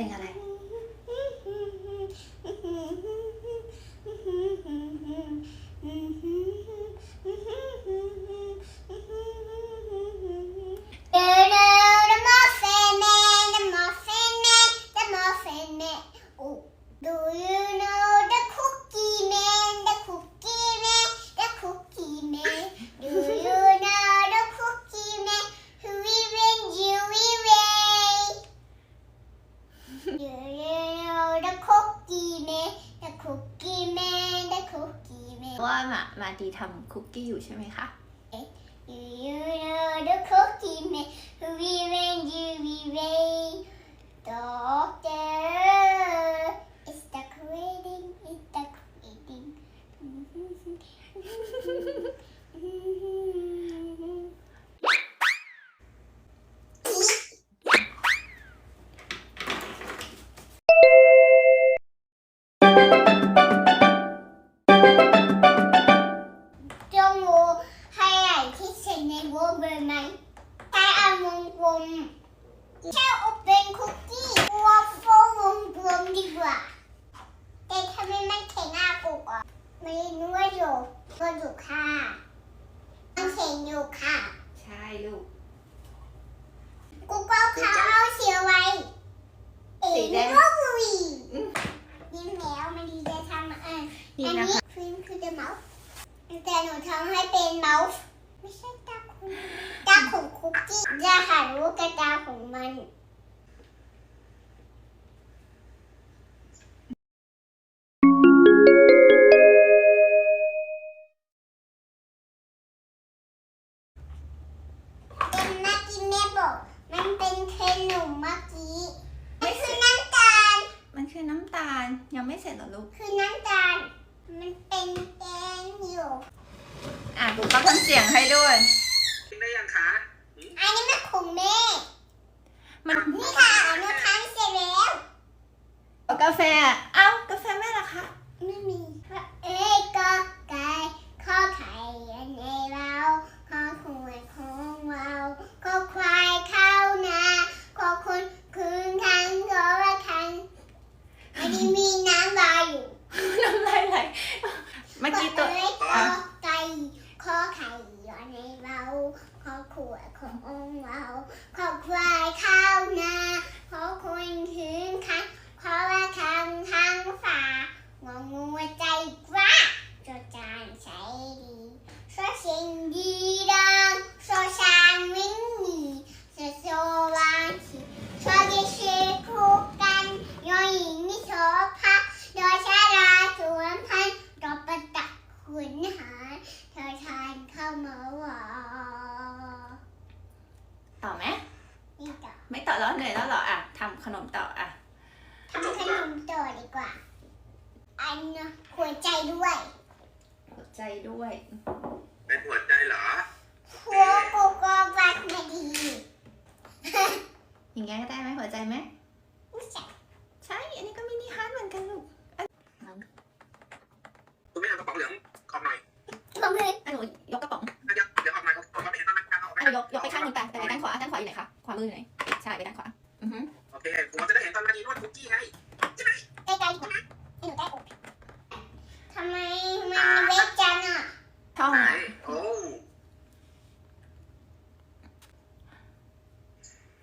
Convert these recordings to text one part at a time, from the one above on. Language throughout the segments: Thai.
ลงอะไร Do do the muffin man, the muffin man, the muffin man. Oh, do you know the cookie man, the cookie man, the cookie man? Do you know the cookie man who even you away? Do you know the cookie man, the cookie man, the cookie man? ว่า มามาดีทำคุกกี้อยู่ใช่ไหมคะ you know the cookie man who even you away? Doctor, ลูกกุกเอาขาเอาเสียไว้ เอ๋สีแดงก็บุยยิ้มแล้วมันดีจะทำอะนี่อันนะนี้คะฟิล์มคือ the mouse แต่หนูทำให้เป็น mouse ไม่ใช่ตาคุณตาของคุกกี้จะหารู้กระตาของมันเป็น บอกมันเป็นขนมเมื่อกี้มันคือน้ำตาล มันคือน้ำตาลยังไม่เสร็จเหรอลูก คือน้ำตาล มันเป็นแกงอยู่อะลูกก็ทำเสียงให้ด้วยกินได้ยังคะหืมอันนี้มันของแม่ มัน นี่ค่ะหนูทำเสร็จแล้ว เอากาแฟอะเอ้ากาแฟแม่ล่ะคะ ไม่มีเอ้ยก็ไก่ข้อไข่ในเราข้อหวยของเราข้อควายเข้านาข้อคนคืนทางโทรทัศน์อันนี้มีน้ำลายอยู่ น้ำลายไหลเมื่อกี้ตัว เอ้ยข้อไก่ข้อไข่ในเรา ขอขวดของเราข้อควายเข้านาข้อคนคืนทางข้อละครังทางฝางองูใจกว้าจอจานใช้ดีโซเชียงดีดังโซชานวิ่งหนีโซโซวางชีโซเดเชคู่กันยอหญิงนิโสภาโดยชาลาสวนพันธุ์ดอกประดับขุนหาเธอทานเข้ามาหวา ต่อไหมนี่ต่อไม่ต่อแล้วเหนื่อยแล้วเหรออะทำขนมต่ออะทำขนมต่อดีกว่า อันนะหัวใจด้วย หัวใจด้วยเป็นหัวใจเหรอหัวโกโก้บัตนาดีอย่างงี้ก็ได้ไหมหัวใจไหมไม่ใช่ใช่อันนี้ก็มินิฮาร์ดเหมือนกันลูกคุณแม่เอากระป๋องเหลืองออกหน่อยลงเลยอันหนูยก อยู่ไหนคะ ขวามืออยู่ไหน ใช่ ไปด้านขวา อือฮึ โอเคผมจะได้เห็นตอนนาทีนวดคุกกี้ไง ใกล้ๆดีกว่านะให้หนูได้อกทำไมมันเล็กจังอะ ช่อง ไหน อะ โอ้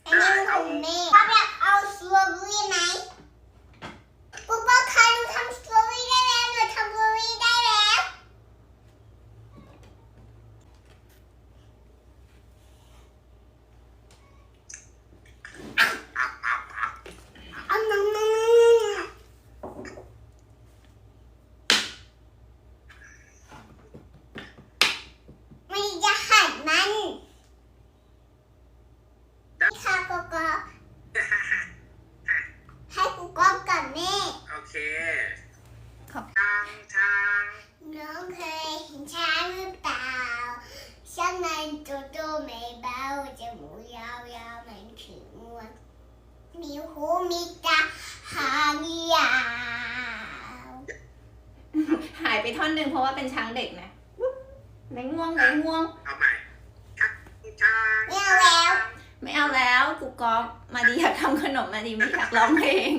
อันนี้มันของแม่พ่ออยากเอาสตรอเบอรี่ไหมปุ๊บปุ๊บค่ะหนูทำสตรอเบอรี่ได้แล้วหนูทำบลูเบอรี่ได้แล้ว อับอับอับ เอาน้องน้องมันจะหัดมันค่ะโกโก้ให้โกโก้กับแม่ โอเค ขอบ ทางทาง น้องเคยเห็นช้างหรือเปล่าช้างมันตัวโตไม่เบาจมูกยาวๆเหมือนขีดงวง มีหูมีตาหางยาวหายไปท่อนหนึ่งเพราะว่าเป็นช้างเด็กนะไหนง่วงไหนง่วง เอาใหม่ทางทางไม่เอาแล้ว ไม่เอาแล้วกูกอฟมาดีอยากทำขนมมาดีไม่อยากร้องเพลง